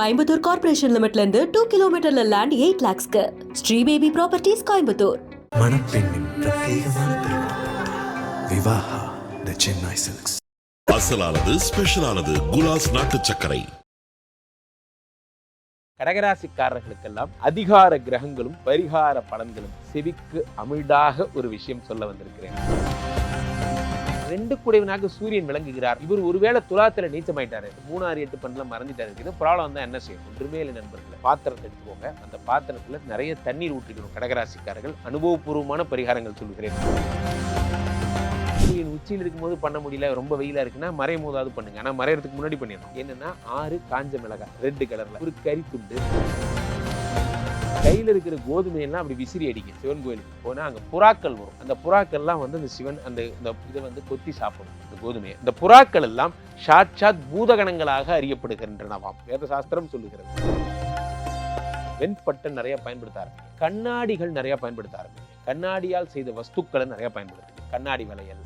Coimbatore corporation லிமிட்ல இருந்து two கிலோமீட்டர்ல land eight லேக்ஸ்க்கு ஸ்ரீ பேபி ப்ராப்பர்ட்டிஸ் கோயம்புத்தூர். மணப்பெண்ணின் பிரத்யேகமான விவாஹா த சென்னை சில்க்ஸ் அசலானது ஸ்பெஷலானது குலாஸ் நாட்டு சர்க்கரை. கடகராசிக்காரர்களுக்கெல்லாம் அதிகார கிரகங்களும் பரிகார பலன்களும் செவிக்கு அமிழ்தாக ஒரு விஷயம் சொல்ல வந்திருக்கிறேன். ரெண்டு குடைவனாக சூரியன் விளங்குகிறார். இவர் ஒருவேளை துலாத்துல நீச்சமாயிட்டாரு. மூணாறு எட்டு பண்ணல மறந்துட்டாரு இது ப்ராப்ளம் தான் என்ன செய்யும்? ஒன்றுமே இல்லை நண்பர்களே. பாத்திரத்தை எடுத்துக்கோங்க. அந்த பாத்திரத்துல நிறைய தண்ணீர் ஊற்றிக்கணும். கடகராசிக்காரர்கள் அனுபவபூர்வமான பரிகாரங்கள் சொல்லுகிறேன். சூரியன் உச்சியில் இருக்கும்போது பண்ண முடியல. ரொம்ப வெயிலா இருக்குன்னா மறையும் போதாவது பண்ணுங்க. ஆனா மறையறதுக்கு முன்னாடி பண்ணிடணும். என்னன்னா ஆறு காஞ்ச மிளகாய் ரெட் கலர்ல. ஒரு கறி துண்டு. கையில் இருக்கிற கோதுமை எல்லாம் அப்படி விசிறி அடிக்கும் சிவன் கோயிலுக்கு போனால் அங்கே புறாக்கள் வரும். அந்த புறாக்கள்லாம் வந்து அந்த சிவன் அந்த இந்த இதை வந்து கொத்தி சாப்பிடும் இந்த கோதுமையை. இந்த புறாக்கள் எல்லாம் சாட்சாத் பூதகணங்களாக அறியப்படுகின்றனவாம் வேத சாஸ்திரம் சொல்லுகிறது. வெண்பட்டை நிறைய பயன்படுத்த ஆரம்பிக்கும் கண்ணாடிகள் நிறைய பயன்படுத்த ஆரம்பிக்கும் கண்ணாடியால் செய்த வஸ்துக்களை நிறைய பயன்படுத்துங்க கண்ணாடி வளையல்.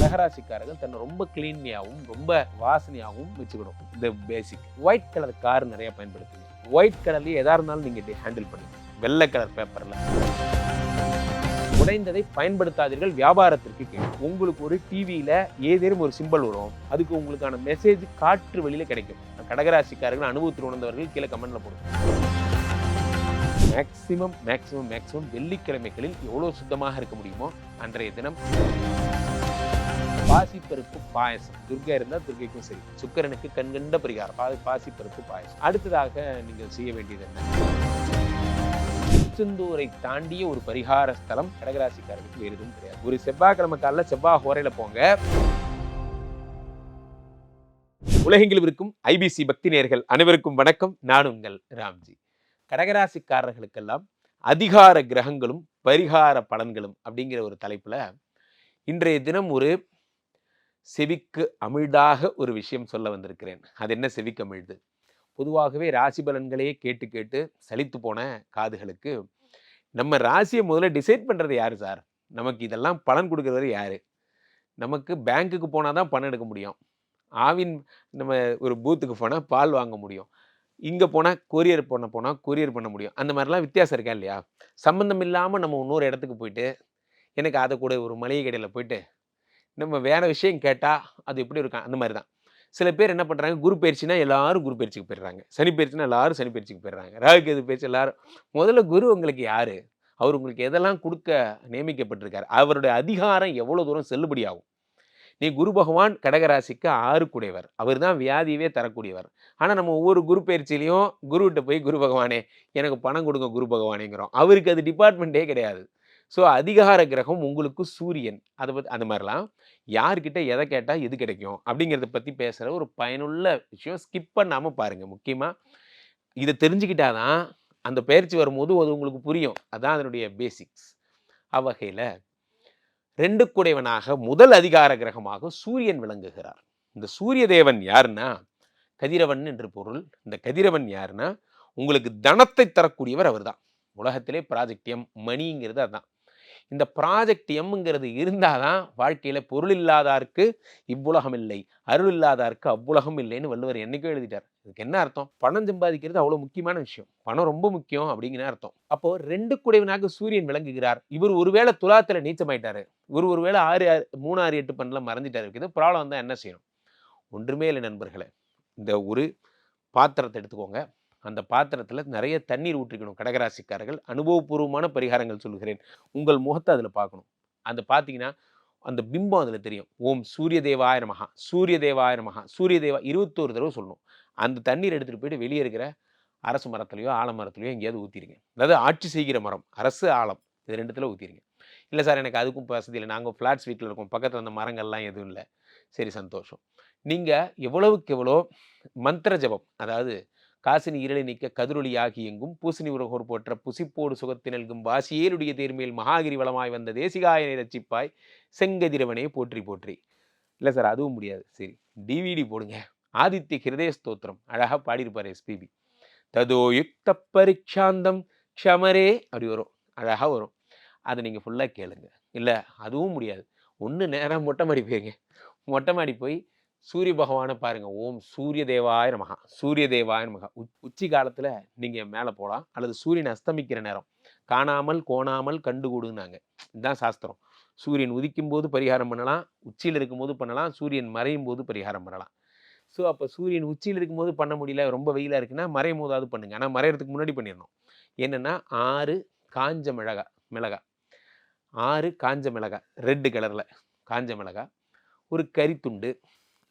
நகராசிக்காரர்கள் தன்னை ரொம்ப கிளீன்மையாகவும் ரொம்ப வாசனையாகவும் வச்சுக்கணும். இந்த பேசிக் ஒயிட் கலர் கார் நிறைய பயன்படுத்துங்க ஒயிட் கலர்லேயே எதாக இருந்தாலும் நீங்கள் ஹேண்டில் பண்ணுங்கள் வெள்ளை கலர் பேப்பரில் உடைந்ததை பயன்படுத்தாதீர்கள் வியாபாரத்திற்கு கேட்கும் உங்களுக்கு ஒரு டிவியில் ஏதேனும் ஒரு சிம்பல் வரும். அதுக்கு உங்களுக்கான மெசேஜ் காற்று வெளியில் கிடைக்கும். கடகராசிக்காரர்கள் அனுபவத்தில் உணர்ந்தவர்கள் கீழே கமெண்ட்ல போடுங்க. மேக்சிமம் மேக்சிமம் மேக்சிமம் வெள்ளிக்கிழமைகளில் எவ்வளோ சுத்தமாக இருக்க முடியுமோ அன்றைய தினம் பாசிப்பருப்பு பாயசம். துர்கா இருந்தால் துர்கைக்கும் சரி. சுக்கரனுக்கு கண்கண்ட பரிகாரம். பா- பாசிப்பருப்பு பாயசம். அடுத்ததாக நீங்கள் செய்ய வேண்டியது என்ன? திருச்செந்தூரை தாண்டிய ஒரு பரிகார ஸ்தலம் கடகராசிக்காரர்களுக்கு வேறு எதுவும் கிடையாது. ஒரு செவ்வாய்க்கிழமை காலில் செவ்வாய் ஹோரையில் போங்க. உலகெங்கிலும் இருக்கும் ஐபிசி பக்தி நேர்கள் அனைவருக்கும் வணக்கம். நான் உங்கள் ராம்ஜி. கடகராசிக்காரர்களுக்கெல்லாம் அதிகார கிரகங்களும் பரிகார பலன்களும் அப்படிங்கிற ஒரு தலைப்பில் இன்றைய தினம் ஒரு செவிக்கு அமிழ்தாக ஒரு விஷயம் சொல்ல வந்திருக்கிறேன். அது என்ன செவிக்கு அமிழ்து? பொதுவாகவே ராசி பலன்களையே கேட்டு கேட்டு சலித்து போன காதுகளுக்கு நம்ம ராசியை முதல்ல டிசைட் பண்ணுறது யார் சார்? நமக்கு இதெல்லாம் பலன் கொடுக்குறவர் யார்? நமக்கு பேங்க்குக்கு போனால் தான் பணம் எடுக்க முடியும். ஆவின் நம்ம ஒரு பூத்துக்கு போனால் பால் வாங்க முடியும். இங்கே போனால் கொரியர் பண்ண போனால் கொரியர் பண்ண முடியும். அந்த மாதிரிலாம் வித்தியாசம் இருக்கா இல்லையா? சம்மந்தம் இல்லாமல் நம்ம இன்னொரு இடத்துக்கு போயிட்டு எனக்கு அதை கூட ஒரு மளிகை கடையில் போயிட்டு நம்ம வேற விஷயம் கேட்டால் அது எப்படி இருக்கும்? அந்த மாதிரி தான். சில பேர் என்ன பண்ணுறாங்க குரு பயிற்சினா எல்லாரும் குரு பயிற்சிக்கு போயிடுறாங்க. சனி பயிற்சினா எல்லாரும் சனி பயிற்சிக்கு போயிடுறாங்க. ராகு கேது பயிற்சி எல்லாரும். முதல்ல குரு உங்களுக்கு யார்? அவர் உங்களுக்கு எதெல்லாம் கொடுக்க நியமிக்கப்பட்டிருக்காரு? அவருடைய அதிகாரம் எவ்வளோ தூரம் செல்லுபடியாகும் நீ குரு பகவான் கடகராசிக்கு ஆறுக்குடையவர். அவர் தான் வியாதியவே தரக்கூடியவர். ஆனால் நம்ம ஒவ்வொரு குரு பயிற்சியிலையும் குருகிட்ட போய் குரு பகவானே எனக்கு பணம் கொடுங்க குரு பகவானேங்கிறோம். அவருக்கு அது டிபார்ட்மெண்ட்டே கிடையாது. ஸோ அதிகார கிரகம் உங்களுக்கு சூரியன். அதை பற்றி அந்த மாதிரிலாம் யார்கிட்ட எதை கேட்டால் எது கிடைக்கும்? அப்படிங்கிறத பற்றி பேசுகிற ஒரு பயனுள்ள விஷயம் ஸ்கிப் பண்ணாமல் பாருங்கள் முக்கியமாக இதை தெரிஞ்சுக்கிட்டாதான் அந்த பயிற்சி வரும்போது அது உங்களுக்கு புரியும். அதான் அதனுடைய பேசிக்ஸ் அவ்வகையில் ரெண்டு குடைவனாக முதல் அதிகார கிரகமாக சூரியன் விளங்குகிறார். இந்த சூரிய தேவன் யாருன்னா? கதிரவன் என்று பொருள். இந்த கதிரவன் யாருன்னா? உங்களுக்கு தனத்தை தரக்கூடியவர் அவர்தான். உலகத்திலே ப்ராஜெக்டியம் மணிங்கிறது அதான். இந்த ப்ராஜெக்ட் எம்ங்கிறது இருந்தால் தான் வாழ்க்கையில் பொருள் இல்லாதாருக்கு இவ்வுலகம் இல்லை அருள் இல்லாதாருக்கு அவ்வுலகம் இல்லைன்னு வள்ளுவர் என்னைக்கோ எழுதிட்டார். இதுக்கு என்ன அர்த்தம்? பணம் சம்பாதிக்கிறது அவ்வளோ முக்கியமான விஷயம். பணம் ரொம்ப முக்கியம் அப்படிங்கிற அர்த்தம். அப்போ ரெண்டு குடைவனாக சூரியன் விளங்குகிறார். இவர் ஒருவேளை துலாத்தில் நீச்சமாயிட்டாரு. இவர் ஒருவேளை ஆறு ஆறு மூணு ஆறு எட்டு பண்ணல மறந்துட்டாரு இது ப்ராப்ளம் வந்தால் என்ன செய்யணும்? ஒன்றுமே இல்லை நண்பர்களே. இந்த ஒரு பாத்திரத்தை எடுத்துக்கோங்க. அந்த பாத்திரத்தில் நிறைய தண்ணீர் ஊற்றிக்கணும் கடகராசிக்காரர்கள். அனுபவபூர்வமான பரிகாரங்கள் சொல்கிறேன் உங்கள் முகத்தை அதில் பார்க்கணும் அந்த பார்த்தீங்கன்னா அந்த பிம்பம் அதில் தெரியும். ஓம் சூரிய தேவாய நமகா சூரிய தேவாய நமகா சூரிய தேவா இருபத்தோரு தடவை சொல்லணும். அந்த தண்ணீர் எடுத்துகிட்டு போயிட்டு வெளியே இருக்கிற அரசு மரத்துலையோ ஆலமரத்துலையோ எங்கேயாவது ஊற்றிருங்க அதாவது ஆட்சி செய்கிற மரம் அரசு ஆலம் இது ரெண்டுத்தில் ஊற்றிருங்க இல்லை சார் எனக்கு அதுக்கும் வசதி இல்லை. நாங்கள் ஃப்ளாட்ஸ் வீட்டில் இருக்கோம். பக்கத்தில் அந்த மரங்கள்லாம் எதுவும் இல்லை. சரி சந்தோஷம். நீங்கள் எவ்வளவுக்கு எவ்வளோ மந்திர ஜபம் அதாவது காசினி இருளை நீக்க கதிரொளி ஆகி எங்கும் பூசணி உரகோர் போற்ற புசிப்போடு சுகத்து நல்கும் வாசியேலுடைய மகாகிரி வளமாய் வந்த தேசிகாயனை ரச்சிப்பாய் செங்கதிரவனே போற்றி போற்றி. இல்லை சார் அதுவும் முடியாது. சரி டிவிடி போடுங்க. ஆதித்ய ஹிருதய ஸ்தோத்திரம். அழகாக பாடியிருப்பார் எஸ்பிபி ததோ யுக்த பரீட்சாந்தம் க்ஷமரே அப்படி வரும். அழகாக வரும். அதை நீங்கள் ஃபுல்லாக கேளுங்க. இல்லை அதுவும் முடியாது. ஒன்று நேராக மொட்டை மாடி போயிருங்க. மொட்டை மாடி போய் சூரிய பகவானை பாருங்கள் ஓம் சூரிய தேவாய நமகா சூரிய தேவாய நமகா உச்- உச்சி காலத்தில் நீங்கள் மேலே போகலாம் அல்லது சூரியன் அஸ்தமிக்கிற நேரம். காணாமல் கோணாமல் கண்டு கூடுனாங்க இதுதான் சாஸ்திரம். சூரியன் உதிக்கும் போது பரிகாரம் பண்ணலாம் உச்சியில் இருக்கும்போது பண்ணலாம் சூரியன் மறையும் போது பரிகாரம் பண்ணலாம். ஸோ அப்போ சூரியன் உச்சியில் இருக்கும்போது பண்ண முடியல ரொம்ப வெயிலாக இருக்குன்னா மறையும் போதாவது பண்ணுங்க. ஆனால் மறையறதுக்கு முன்னாடி பண்ணிடணும். என்னென்னா ஆறு காஞ்ச மிளகா மிளகா. ஆறு காஞ்ச மிளகா ரெட்டு கலரில் காஞ்ச மிளகா. ஒரு கறித்துண்டு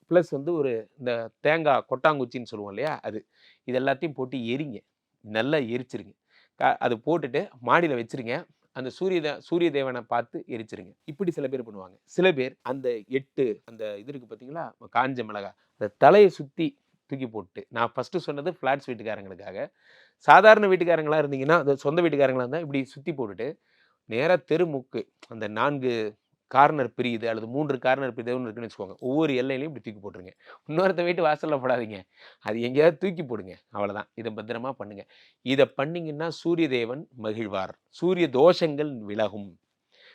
ப்ளஸ் வந்து ஒரு இந்த தேங்காய் கொட்டாங்குச்சின்னு சொல்லுவோம் இல்லையா? அது. இது எல்லாத்தையும் போட்டு எரிங்க. நல்லா எரிச்சிருங்க. க- அது போட்டுட்டு மாடியில் வச்சிருங்க. அந்த சூரிய சூரிய தேவனை பார்த்து எரிச்சிருங்க. இப்படி சில பேர் பண்ணுவாங்க. சில பேர் அந்த எட்டு அந்த இது இருக்குது பார்த்தீங்களா? காஞ்ச மிளகா. அந்த தலையை சுற்றி தூக்கி போட்டு நான் ஃபஸ்ட்டு சொன்னது ஃப்ளாட்ஸ் வீட்டுக்காரங்களுக்காக. சாதாரண வீட்டுக்காரங்களாக இருந்தீங்கன்னா அந்த சொந்த வீட்டுக்காரங்களாக இருந்தால் இப்படி சுற்றி போட்டுட்டு நேராக தெருமுக்கு அந்த நான்கு கார்னர் பிரியுது அல்லது மூன்று கார்னர் பிரியுதுன்னு இருக்குன்னு வச்சுக்கோங்க. ஒவ்வொரு எல்லையிலையும் இப்படி தூக்கி போட்டுருங்க. இன்னொருத்த வீட்டு வாசலில் போடாதீங்க. அது எங்கேயாவது தூக்கி போடுங்க. அவ்வளோதான் இதை பத்திரமா பண்ணுங்க. இதை பண்ணீங்கன்னா சூரிய தேவன் மகிழ்வார். சூரிய தோஷங்கள் விலகும்.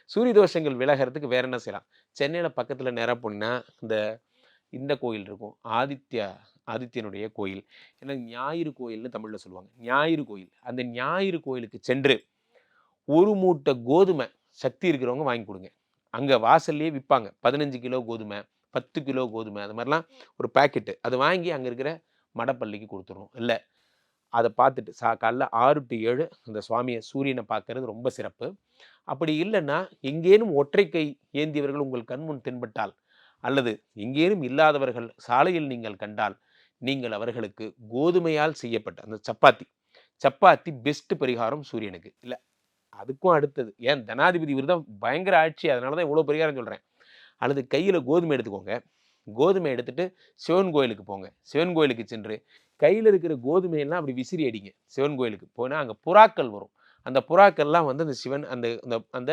சூரிய தோஷங்கள் விலகிறதுக்கு வேற என்ன செய்யலாம்? சென்னையில் பக்கத்தில் நேராக போனீங்கன்னா இந்த இந்த கோயில் இருக்கும். ஆதித்யா ஆதித்யனுடைய கோயில். ஏன்னா ஞாயிறு கோயில்னு தமிழில் சொல்லுவாங்க. ஞாயிறு கோயில். அந்த ஞாயிறு கோயிலுக்கு சென்று ஒரு மூட்டை கோதுமை சக்தி இருக்கிறவங்க வாங்கி கொடுங்க. அங்கே வாசல்லையே விற்பாங்க பதினஞ்சு கிலோ கோதுமை பத்து கிலோ கோதுமை அது மாதிரிலாம் ஒரு பாக்கெட்டு. அது வாங்கி அங்கே இருக்கிற மடப்பள்ளிக்கு கொடுத்துருவோம். இல்லை. அதை பார்த்துட்டு சா காலைல ஆறு டு ஏழு அந்த சுவாமியை சூரியனை பார்க்கறது ரொம்ப சிறப்பு. அப்படி இல்லைன்னா எங்கேனும் ஒற்றை கை ஏந்தியவர்கள் உங்கள் கண்முன் தென்பட்டால் அல்லது எங்கேனும் இல்லாதவர்கள் சாலையில் நீங்கள் கண்டால் நீங்கள் அவர்களுக்கு கோதுமையால் செய்யப்பட்ட அந்த சப்பாத்தி. சப்பாத்தி பெஸ்ட் பரிகாரம் சூரியனுக்கு. இல்லை. அதுக்கும் அடுத்தது. ஏன்? தனாதிபதி தான் பயங்கர ஆட்சி. அதனால தான் இவ்வளோ பரிகாரம் சொல்கிறேன் அல்லது கையில் கோதுமை எடுத்துக்கோங்க. கோதுமை எடுத்துகிட்டு சிவன் கோயிலுக்கு போங்க. சிவன் கோயிலுக்கு சென்று கையில் இருக்கிற கோதுமையெல்லாம் அப்படி விசிறி அடிங்க. சிவன் கோயிலுக்கு போனால் அங்கே புறாக்கள் வரும். அந்த புறாக்கள்லாம் வந்து அந்த சிவன் அந்த அந்த அந்த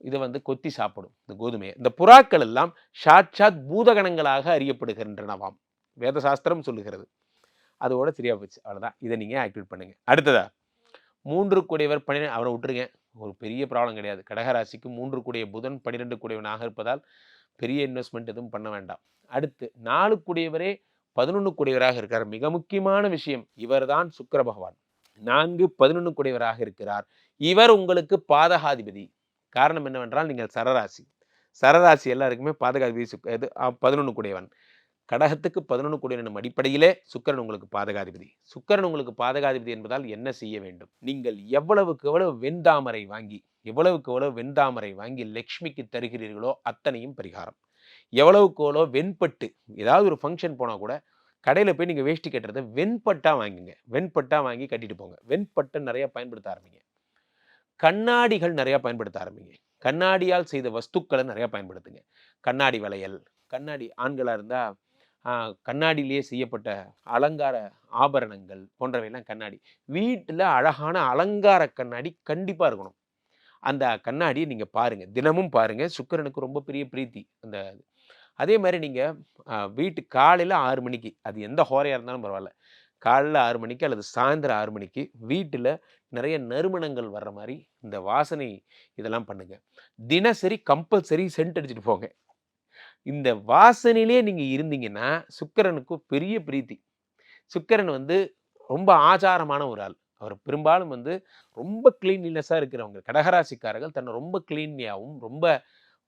இதை வந்து கொத்தி சாப்பிடும் இந்த கோதுமையை. இந்த புறாக்கள் எல்லாம் சாட்சாத் பூதகணங்களாக அறியப்படுகின்றனவாம். வேத சாஸ்திரம் சொல்லுகிறது. அதோட சரியா போச்சு. அவ்வளோதான் இதை நீங்கள் ஆக்டிவேட் பண்ணுங்க. அடுத்ததா? மூன்று கூடியவர் பன்னிரெண்டு அவரை விட்டுருங்க. ஒரு பெரிய ப்ராப்ளம் கிடையாது. கடகராசிக்கு மூன்று கூடிய புதன் பன்னிரெண்டு கூடியவனாக இருப்பதால் பெரிய இன்வெஸ்ட்மெண்ட் எதுவும் பண்ண வேண்டாம். அடுத்து நாலு கூடியவரே பதினொன்று கூடியவராக இருக்கார். மிக முக்கியமான விஷயம் இவர்தான் சுக்கர பகவான். நான்கு பதினொன்று கூடியவராக இருக்கிறார். இவர் உங்களுக்கு பாதகாதிபதி. காரணம் என்னவென்றால் நீங்கள் சரராசி. சரராசி எல்லாருக்குமே பாதகாதிபதி சுக் இது பதினொன்று கூடியவன். கடகத்துக்கு பதினொன்று கூடியவனும் அடிப்படையிலே சுக்கரன் உங்களுக்கு பாதகாதிபதி. சுக்கரன் உங்களுக்கு பாதகாதிபதி என்பதால் என்ன செய்ய வேண்டும்? நீங்கள் எவ்வளவுக்கு எவ்வளவு வெண்தாமரை வாங்கி எவ்வளவுக்கு எவ்வளவு வெண்தாமரை வாங்கி லக்ஷ்மிக்கு தருகிறீர்களோ அத்தனையும் பரிகாரம். எவ்வளவுக்கு எவ்வளோ வெண்பட்டு ஏதாவது ஒரு ஃபங்க்ஷன் போனால் கூட கடையில் போய் நீங்கள் வேஷ்டி கட்டுறதை வெண்பட்டாக வாங்குங்க. வெண்பட்டாக வாங்கி கட்டிட்டு போங்க. வெண்பட்டை நிறையா பயன்படுத்த ஆரம்பிங்க. கண்ணாடிகள் நிறையா பயன்படுத்த ஆரம்பிங்க. கண்ணாடியால் செய்த வஸ்துக்களை நிறையா பயன்படுத்துங்க. கண்ணாடி வளையல் கண்ணாடி ஆண்களாக இருந்தால் கண்ணாடியிலேயே செய்யப்பட்ட அலங்கார ஆபரணங்கள் போன்றவையெல்லாம் கண்ணாடி. வீட்டில் அழகான அலங்கார கண்ணாடி கண்டிப்பாக இருக்கணும். அந்த கண்ணாடியை நீங்கள் பாருங்கள் தினமும் பாருங்கள் சுக்கிரனுக்கு ரொம்ப பெரிய பிரீத்தி அந்த அதே மாதிரி நீங்கள் வீட்டு காலையில் ஆறு மணிக்கு அது எந்த ஹோரையாக இருந்தாலும் பரவாயில்ல. காலைல ஆறு மணிக்கு அல்லது சாயந்தரம் ஆறு மணிக்கு வீட்டில் நிறைய நறுமணங்கள் வர்ற மாதிரி இந்த வாசனை இதெல்லாம் பண்ணுங்கள் தினசரி கம்பல்சரி சென்ட் அடிச்சுட்டு போங்க. இந்த வாசனையிலே நீங்கள் இருந்தீங்கன்னா சுக்கரனுக்கும் பெரிய பிரீத்தி. சுக்கிரன் வந்து ரொம்ப ஆச்சாரமான ஒரு ஆள். அவர் பெரும்பாலும் வந்து ரொம்ப கிளீன்லினஸாக இருக்கிறவங்க. கடகராசிக்காரர்கள் தன்னை ரொம்ப கிளீனியாகவும் ரொம்ப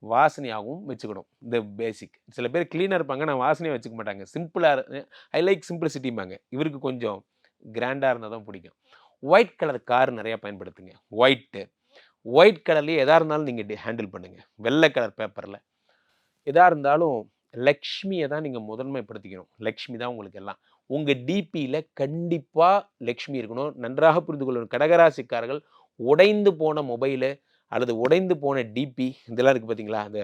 வாசனையாகவும் வச்சுக்கணும். இந்த பேசிக் சில பேர் க்ளீனாக இருப்பாங்க நான் வாசனையாக வச்சுக்க மாட்டாங்க. சிம்பிளாக ஐ லைக் சிம்பிளிசிட்டிம்பாங்க இவருக்கு கொஞ்சம் கிராண்டாக இருந்தால் தான் பிடிக்கும். ஒயிட் கலர் கார் நிறையா பயன்படுத்துங்க. ஒயிட்டு ஒயிட் கலர்லேயே எதாக இருந்தாலும் நீங்கள் ஹேண்டில் பண்ணுங்கள் வெள்ளை கலர் பேப்பரில் எதாக இருந்தாலும் லக்ஷ்மியை தான் நீங்கள் முதன்மைப்படுத்திக்கணும். லக்ஷ்மி தான் உங்களுக்கு எல்லாம். உங்கள் டிபியில் கண்டிப்பாக லக்ஷ்மி இருக்கணும். நன்றாக புரிந்து கொள்ளணும். கடகராசிக்காரர்கள் உடைந்து போன மொபைலு அல்லது உடைந்து போன டிபி இதெல்லாம் இருக்குது பார்த்தீங்களா அந்த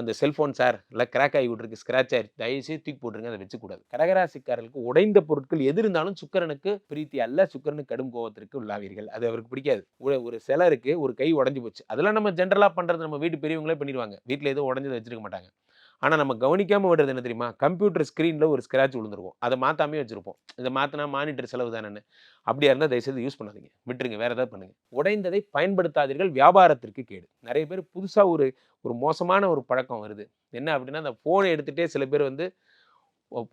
அந்த செல்ஃபோன் சார் இல்லை கிராக் ஆகி விட்ருக்கு ஸ்க்ராட்ச் ஆகி தயவுசெய்து தூக்கி போட்டுருங்க அதை வச்சுக்கூடாது. கடகராசிக்காரர்களுக்கு உடைந்த பொருட்கள் எது இருந்தாலும் சுக்கரனுக்கு பிரீத்தி அல்ல சுக்கரனுக்கு கடும் கோபத்திற்கு உள்ளாவீர்கள். அது அவருக்கு பிடிக்காது. ஒரு ஒரு ஒரு கை உடஞ்சி போச்சு. அதெல்லாம் நம்ம ஜென்ரலாக பண்ணுறது நம்ம வீட்டு பெரியவங்களே பண்ணிடுவாங்க. வீட்டில் எதுவும் உடஞ்சதை வச்சிருக்க மாட்டாங்க. ஆனால் நம்ம கவனிக்காமல் விடுறது என்ன தெரியுமா? கம்ப்யூட்டர் ஸ்க்ரீனில் ஒரு ஸ்க்ராட்ச் விழுந்துருக்கும். அதை மாற்றாமே வச்சுருப்போம். இதை மாற்றினா மானிட்டர் செலவு தானேன்னு. அப்படியா இருந்தால் தயவுசெய்து யூஸ் பண்ணாதீங்க. விட்டுருங்க. வேறு ஏதாவது பண்ணுங்க. உடைந்ததை பயன்படுத்தாதீர்கள். வியாபாரத்திற்கு கேடு. நிறைய பேர் புதுசாக ஒரு ஒரு மோசமான ஒரு பழக்கம் வருது. என்ன அப்படின்னா அந்த ஃபோனை எடுத்துகிட்டே சில பேர் வந்து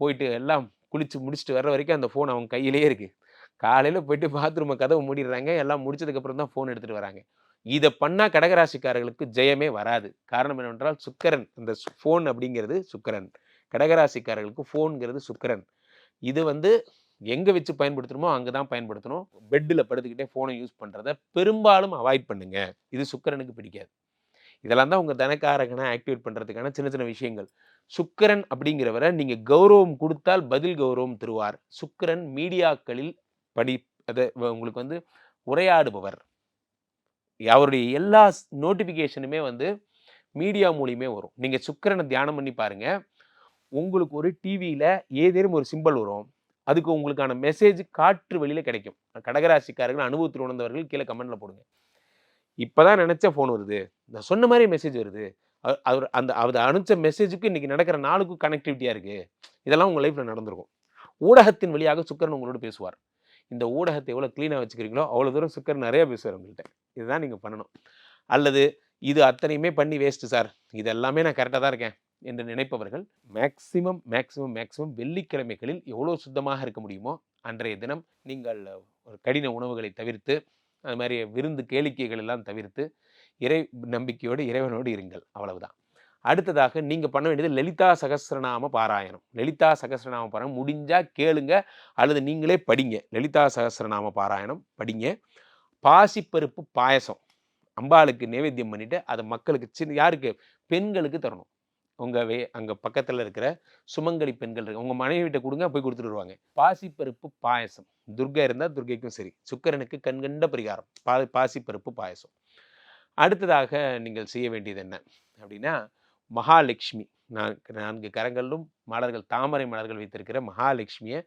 போயிட்டு எல்லாம் குளித்து முடிச்சுட்டு வர்ற வரைக்கும் அந்த ஃபோன் அவங்க கையிலேயே இருக்கு. காலையில் போயிட்டு பாத்ரூமை கதவை மூடிடுறாங்க. எல்லாம் முடிச்சதுக்கப்புறம் தான் ஃபோன் எடுத்துகிட்டு வராங்க. இதை பண்ணால் கடகராசிக்காரர்களுக்கு ஜெயமே வராது. காரணம் என்னவென்றால் சுக்கரன் இந்த ஃபோன் அப்படிங்கிறது சுக்கரன். கடகராசிக்காரர்களுக்கு ஃபோனுங்கிறது சுக்கரன். இது வந்து எங்கே வச்சு பயன்படுத்தணுமோ அங்கே தான் பயன்படுத்தணும் பெட்டில் படுத்துக்கிட்டே ஃபோனை யூஸ் பண்ணுறத பெரும்பாலும் அவாய்ட் பண்ணுங்க. இது சுக்கரனுக்கு பிடிக்காது. இதெல்லாம் தான் உங்கள் தனக்காரகனை ஆக்டிவேட் பண்ணுறதுக்கான சின்ன சின்ன விஷயங்கள். சுக்கிரன் அப்படிங்கிறவரை நீங்கள் கௌரவம் கொடுத்தால் பதில் கௌரவம் தருவார். சுக்கரன் மீடியாக்களில் படி அதை உங்களுக்கு வந்து உரையாடுபவர். அவருடைய எல்லா நோட்டிஃபிகேஷனுமே வந்து மீடியா மூலியமே வரும். நீங்கள் சுக்கரனை தியானம் பண்ணி பாருங்கள் உங்களுக்கு ஒரு டிவியில் ஏதேனும் ஒரு சிம்பல் வரும். அதுக்கு உங்களுக்கான மெசேஜ் காற்று வெளியில் கிடைக்கும். கடகராசிக்காரர்கள் அனுபவத்தில் உணர்ந்தவர்கள் கீழே கமெண்டில் போடுங்க. இப்போதான் நினச்ச ஃபோன் வருது. நான் சொன்ன மாதிரி மெசேஜ் வருது. அவர் அந்த அவர் அனுப்பிச்ச மெசேஜுக்கு இன்றைக்கி நடக்கிற நாளுக்கும் கனெக்டிவிட்டியாக இருக்குது இதெல்லாம் உங்கள் லைஃப்பில் நடந்திருக்கும். ஊடகத்தின் வழியாக சுக்கரன் உங்களோட பேசுவார். இந்த ஊடகத்தை எவ்வளோ க்ளீனாக வச்சுக்கிறீங்களோ அவ்வளோ தூரம் சுக்கர் நிறைய பேசுவார் உங்கள்கிட்ட இதுதான் நீங்கள் பண்ணணும். அல்லது இது அத்தனையுமே பண்ணி வேஸ்ட்டு சார் இது எல்லாமே நான் கரெக்டாக தான் இருக்கேன் என்று நினைப்பவர்கள் மேக்சிமம் மேக்சிமம் மேக்சிமம் வெள்ளிக்கிழமைகளில் எவ்வளோ சுத்தமாக இருக்க முடியுமோ அன்றைய தினம் நீங்கள் ஒரு கடின உணவுகளை தவிர்த்து அது மாதிரி விருந்து கேளிக்கைகள் எல்லாம் தவிர்த்து இறை நம்பிக்கையோடு இறைவனோடு இருங்கள். அவ்வளவுதான். அடுத்ததாக நீங்கள் பண்ண வேண்டியது லலிதா சகசிரநாம பாராயணம். லலிதா சகஸ்ரநாம பாராயணம் முடிஞ்சால் கேளுங்க அல்லது நீங்களே படிங்க. லலிதா சகஸ்ரநாம பாராயணம் படிங்க. பாசிப்பருப்பு பாயசம். அம்பாளுக்கு நைவேத்தியம் பண்ணிவிட்டு அதை மக்களுக்கு சின்ன யாருக்கு? பெண்களுக்கு தரணும். உங்கள் வே அங்கே பக்கத்தில் இருக்கிற சுமங்கலி பெண்கள் இருக்கு உங்கள் மனைவிட்ட கொடுங்க போய் கொடுத்துட்டு வருவாங்க. பாசிப்பருப்பு பாயசம். துர்கா இருந்தால் துர்கைக்கும் சரி. சுக்கரனுக்கு கண்கண்ட பரிகாரம். பா பாசிப்பருப்பு பாயசம். அடுத்ததாக நீங்கள் செய்ய வேண்டியது என்ன? அப்படின்னா மகாலட்சுமி நான்கு நான்கு கரங்களிலும் மலர்கள் தாமரை மலர்கள் வைத்திருக்கிற மகாலட்சுமியை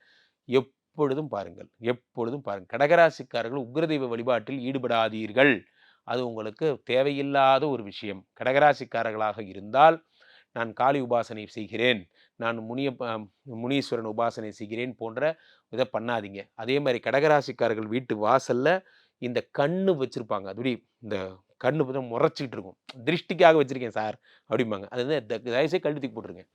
எப்பொழுதும் பாருங்கள் எப்பொழுதும் பாருங்கள். கடகராசிக்காரர்கள் உக்ரதெய்வ வழிபாட்டில் ஈடுபடாதீர்கள். அது உங்களுக்கு தேவையில்லாத ஒரு விஷயம். கடகராசிக்காரர்களாக இருந்தால் நான் காளி உபாசனை செய்கிறேன் நான் முனிய முனீஸ்வரன் உபாசனை செய்கிறேன் போன்ற இதை பண்ணாதீங்க. அதே மாதிரி கடகராசிக்காரர்கள் வீட்டு வாசலில் இந்த கண்ணு வச்சுருப்பாங்க. அதுபடி இந்த கண்ணு பார்த்தா முறைச்சிக்கிட்டு இருக்கும் திருஷ்டிக்காக வச்சுருக்கேன் சார் அப்படிம்பாங்க. அது வந்து த- தயவுசெய்து கழட்டி தூக்கி போட்டுருங்க.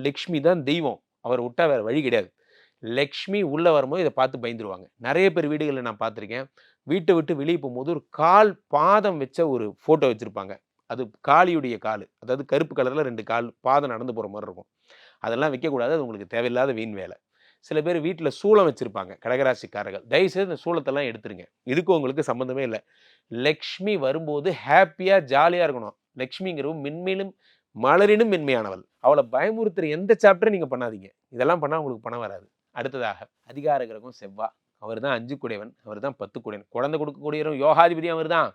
லக்ஷ்மி தான் தெய்வம். அவர் விட்டா வேற வழி கிடையாது. லக்ஷ்மி உள்ளே வரும்போது இதை பார்த்து பயந்துருவாங்க. நிறைய பேர் வீடுகளில் நான் பார்த்துருக்கேன். வீட்டை விட்டு வெளியே போகும்போது ஒரு கால் பாதம் வச்ச ஒரு ஃபோட்டோ வச்சுருப்பாங்க. அது காளியுடைய கால். அதாவது கருப்பு கலரில் ரெண்டு கால் பாதம் நடந்து போகிற மாதிரி இருக்கும். அதெல்லாம் வைக்கக்கூடாது. அது உங்களுக்கு தேவையில்லாத வீண் வேலை. சில பேர் வீட்டில் சூளம் வச்சுருப்பாங்க கடகராசிக்காரர்கள். தயவுசெய்து இந்த சூளத்தெல்லாம் எடுத்துருங்க. இதுக்கும் உங்களுக்கு சம்மந்தமே இல்லை. லக்ஷ்மி வரும்போது ஹாப்பியாக ஜாலியாக இருக்கணும். லக்ஷ்மிங்கிறவும் மென்மேலும் மலரினும் மென்மையானவள். அவளை பயமுறுத்துற எந்த சாப்டரும் நீங்கள் பண்ணாதீங்க. இதெல்லாம் பண்ணால் உங்களுக்கு பணம் வராது. அடுத்ததாக அதிகார கிரகம் செவ்வா. அவர் தான் அஞ்சு குடையவன் அவர் தான் பத்து குடையவன் குழந்தை கொடுக்கக்கூடியவரும் யோகாதிபதியும் அவர் தான்.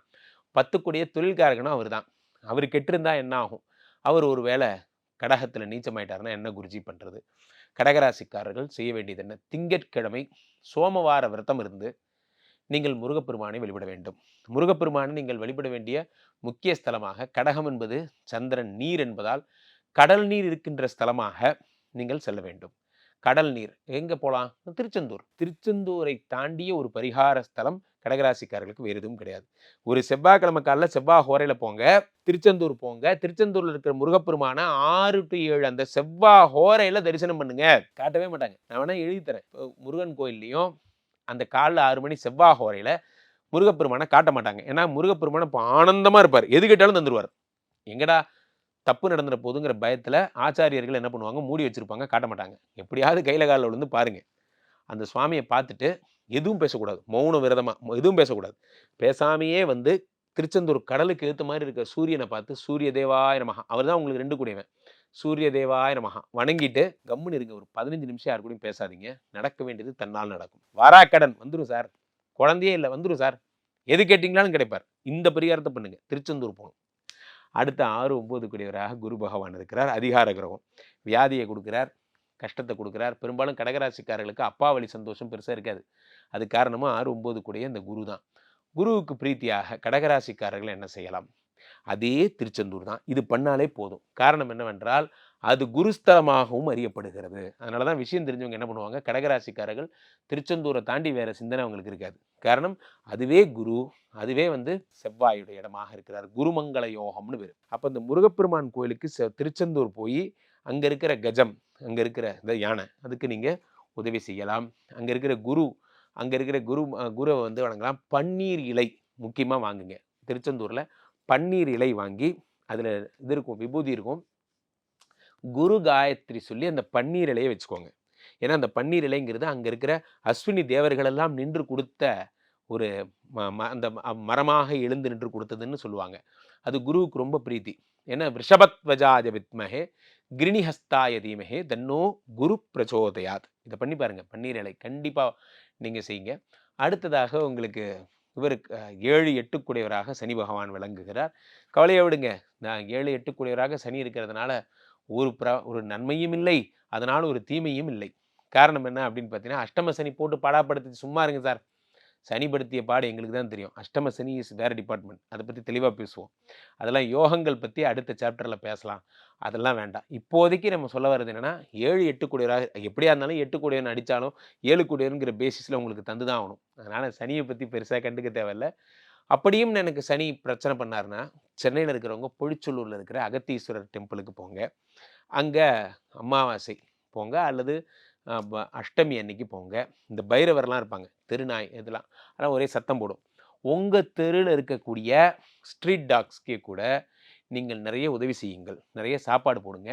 பத்து குடைய தொழில்காரகனும் அவர் தான். அவர் கெட்டிருந்தா என்ன ஆகும்? அவர் ஒரு வேளை கடகத்தில் நீச்சமாயிட்டாருன்னா என்ன குருஜி பண்ணுறது கடகராசிக்காரர்கள் செய்ய வேண்டியது என்ன? திங்கட்கிழமை சோமவார விரதம் இருந்து நீங்கள் முருகப்பெருமானை வழிபட வேண்டும். முருகப்பெருமானை நீங்கள் வழிபட வேண்டிய முக்கிய ஸ்தலமாக கடகம் என்பது சந்திரன் நீர் என்பதால் கடல் நீர் இருக்கின்ற ஸ்தலமாக நீங்கள் செல்ல வேண்டும். கடல் நீர் எங்கே போகலாம் திருச்செந்தூர். திருச்செந்தூரை தாண்டிய ஒரு பரிகார ஸ்தலம் கடகராசிக்காரர்களுக்கு வேறு எதுவும் கிடையாது. ஒரு செவ்வாய்க்கிழமை காலில் செவ்வாய் ஹோரையில் போங்க திருச்செந்தூர் போங்க. திருச்செந்தூரில் இருக்கிற முருகப்பெருமான ஆறு டு ஏழு அந்த செவ்வாய் ஹோரையில் தரிசனம் பண்ணுங்க. காட்டவே மாட்டாங்க. நான் வேணால் எழுதி தரேன். இப்போ முருகன் கோயில்லையும் அந்த காலில் ஆறு மணி செவ்வாய் ஹோரையில் முருகப்பெருமானை காட்ட மாட்டாங்க. ஏன்னா முருகப்பெருமானை இப்போ ஆனந்தமாக இருப்பார். எது கேட்டாலும் தந்துடுவார் எங்கடா தப்பு நடந்துற போதுங்கிற பயத்தில் ஆச்சாரியர்கள் என்ன பண்ணுவாங்க? மூடி வச்சுருப்பாங்க. காட்ட மாட்டாங்க. எப்படியாவது கையில காலில் விழுந்து பாருங்கள் அந்த சுவாமியை பார்த்துட்டு எதுவும் பேசக்கூடாது. மௌன விரதமாக எதுவும் பேசக்கூடாது. பேசாமையே வந்து திருச்செந்தூர் கடலுக்கு ஏற்ற மாதிரி இருக்க சூரியனை பார்த்து சூரிய தேவாய நமகா அவர் தான் உங்களுக்கு ரெண்டு கூடியவன். சூரிய தேவாய நமகா வணங்கிட்டு கம்முன்னு இருங்க. ஒரு பதினஞ்சு நிமிஷம் யார் கூடயும் பேசாதீங்க. நடக்க வேண்டியது தன்னால் நடக்கும். வாராக்கடன். வந்துடும் சார். குழந்தையே இல்லை. வந்துடும் சார். எது கேட்டிங்களாலும் கிடைப்பார். இந்த பரிகாரத்தை பண்ணுங்கள் திருச்செந்தூர் போகணும். அடுத்த ஆறு ஒம்பது கூடியவராக குரு பகவான் இருக்கிறார். அதிகார கிரகம். வியாதியை கொடுக்குறார். கஷ்டத்தை கொடுக்குறார். பெரும்பாலும் கடகராசிக்காரர்களுக்கு அப்பா வழி சந்தோஷம் பெருசாக இருக்காது. அது காரணமாக ஆறு ஒம்பது கூடிய இந்த குரு தான். குருவுக்கு பிரீத்தியாக கடகராசிக்காரர்கள் என்ன செய்யலாம்? அதே திருச்செந்தூர் தான். இது பண்ணாலே போதும். காரணம் என்னவென்றால் அது குருஸ்தலமாகவும் அறியப்படுகிறது. அதனால தான் விஷயம் தெரிஞ்சவங்க என்ன பண்ணுவாங்க? கடகராசிக்காரர்கள் திருச்செந்தூரை தாண்டி வேற சிந்தனை அவங்களுக்கு இருக்காது. காரணம் அதுவே குரு அதுவே வந்து செவ்வாயுடைய இடமாக இருக்கிறார். குருமங்கள யோகம்னு பேர். அப்போ இந்த முருகப்பெருமான் கோயிலுக்கு செ- திருச்செந்தூர் போய் அங்கே இருக்கிற கஜம் அங்கே இருக்கிற இந்த யானை அதுக்கு நீங்கள் உதவி செய்யலாம். அங்கே இருக்கிற குரு அங்கே இருக்கிற குரு குருவை வந்து வணங்கலாம். பன்னீர் இலை முக்கியமாக வாங்குங்க. திருச்செந்தூரில் பன்னீர் இலை வாங்கி அதில் இது இருக்கும் விபூதி இருக்கும். குரு காயத்ரி சொல்லி அந்த பன்னீர் இலையை வச்சுக்கோங்க. ஏன்னா அந்த பன்னீர் இலைங்கிறது அங்கே இருக்கிற அஸ்வினி தேவர்களெல்லாம் நின்று கொடுத்த ஒரு ம- ம- அந்த ம- மரமாக எழுந்து நின்று கொடுத்ததுன்னு சொல்லுவாங்க. அது குருவுக்கு ரொம்ப பிரீத்தி. ஏன்னா ரிஷபத்வஜாஜ வித்மகே கிரிணிஹஸ்தாய தீமகே தன்னோ குரு பிரச்சோதயாத். இதை பண்ணி பாருங்கள் பன்னீர் இலை கண்டிப்பாக நீங்கள் செய்யுங்க. அடுத்ததாக உங்களுக்கு இவருக்கு ஏழு எட்டுக்குடையவராக சனி பகவான் விளங்குகிறார். கவலையை விடுங்க. நான் ஏழு எட்டுக்குடையவராக சனி இருக்கிறதுனால ஒரு ப்ர ஒரு நன்மையும் இல்லை. அதனால் ஒரு தீமையும் இல்லை. காரணம் என்ன அப்படின்னு பார்த்தீங்கன்னா அஷ்டம சனி போட்டு பாடாப்படுத்தி சும்மா இருங்க சார். சனிப்படுத்திய பாடு எங்களுக்கு தான் தெரியும். அஷ்டம சனி இஸ் வேறு டிபார்ட்மெண்ட் அதை பற்றி தெளிவாக பேசுவோம். அதெல்லாம் யோகங்கள் பற்றி அடுத்த சாப்டரில் பேசலாம். அதெல்லாம் வேண்டாம். இப்போதைக்கு நம்ம சொல்ல வர்றது என்னென்னா ஏழு எட்டு கூடியவராக எப்படியா இருந்தாலும் எட்டு கூடியவன் அடித்தாலும் ஏழு கூடியவனுங்கிற பேசிஸில் உங்களுக்கு தந்து தான் ஆகணும். அதனால் சனியை பற்றி பெருசாக கண்டுக்க தேவையில்ல. அப்படியும் எனக்கு சனி பிரச்சனை பண்ணாருன்னா சென்னையில் இருக்கிறவங்க பொழிச்சொல்லூரில் இருக்கிற அகத்தீஸ்வரர் டெம்பிளுக்கு போங்க. அங்கே அமாவாசை போங்க. அல்லது அஷ்டமி அன்னைக்கு போங்க. இந்த பைரவர்லாம் இருப்பாங்க. தெருநாய் இதெல்லாம். ஆனால் ஒரே சத்தம் போடும். உங்கள் தெருவில் இருக்கக்கூடிய ஸ்ட்ரீட் டாக்ஸ்க்கே கூட நீங்கள் நிறைய உதவி செய்யுங்கள். நிறைய சாப்பாடு போடுங்க.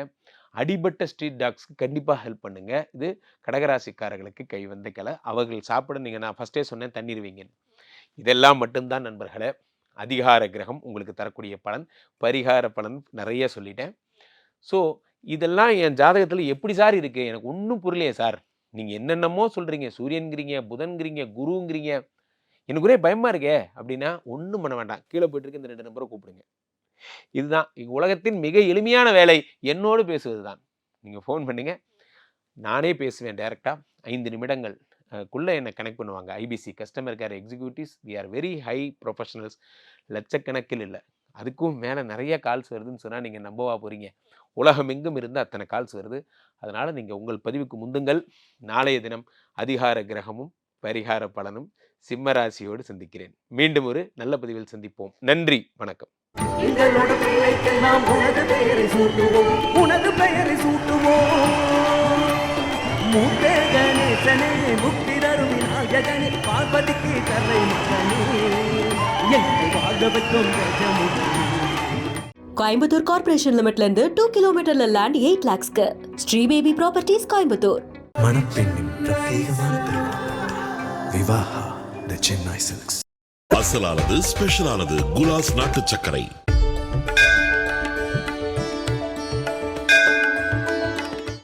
அடிபட்ட ஸ்ட்ரீட் டாக்ஸ்க்கு கண்டிப்பாக ஹெல்ப் பண்ணுங்கள் இது கடகராசிக்காரர்களுக்கு கை வந்த கலை அவர்கள் சாப்பிட நீங்கள் நான் ஃபஸ்ட்டே சொன்னேன் தண்ணீர் வைங்கன்னு. இதெல்லாம் மட்டும்தான் நண்பர்களே. அதிகார கிரகம் உங்களுக்கு தரக்கூடிய பலன் பரிகார பலன் நிறைய சொல்லிட்டேன். ஸோ இதெல்லாம் என் ஜாதகத்தில் எப்படி சார் இருக்குது எனக்கு ஒன்றும் புரியலையே சார். நீங்கள் என்னென்னமோ சொல்கிறீங்க சூரியன்கிறீங்க புதன்கிறீங்க குருங்கிறீங்க. எனக்கு ஒரே பயமாக இருக்கே அப்படின்னா ஒன்றும் பண்ண வேண்டாம். கீழே போயிட்டு இருக்க இந்த ரெண்டு நம்பரை கூப்பிடுங்க. இதுதான். உலகத்தின் மிக எளிமையான வேலை. என்னோடு பேசுவது தான் நீங்கள் ஃபோன் பண்ணுங்க. நானே பேசுவேன் டைரெக்டாக ஐந்து நிமிடங்கள். குள்ளே என்னை கனெக்ட் பண்ணுவாங்க. IPC customer care executives we are very high professionals லட்சக்கணக்கில் இல்லை. அதுக்கும் மேலே நிறைய கால்ஸ் வருதுன்னு சொன்னால் நீங்கள் நம்பவா போகிறீங்க உலகமெங்கும் இருந்து அத்தனை கால்ஸ் வருது. அதனால் நீங்கள் உங்கள் பதிவுக்கு முந்துங்கள். நாளைய தினம் அதிகார கிரகமும் பரிகார பலனும் சிம்ம ராசியோடு சந்திக்கிறேன். மீண்டும் ஒரு நல்ல பதிவில் சந்திப்போம். நன்றி. வணக்கம். உனது பெயரை சூட்டுவோம். பார்வதிக்கு கரை மகனே. கோயம்புத்தூர் கார்ப்பரேஷன் லிமிட்ல இருந்து டூ கிலோமீட்டர்ல லேண்ட் எயிட் லேக்ஸ்க்கு ஸ்ரீ பேபி ப்ராப்பர்ட்டிஸ் கோயம்புத்தூர். மணப்பெண்ணின் பிரத்யேகமான விவாஹா த சென்னை சில்க்ஸ் அசலானது ஸ்பெஷலானது குலாஸ் நாட்டு சர்க்கரை.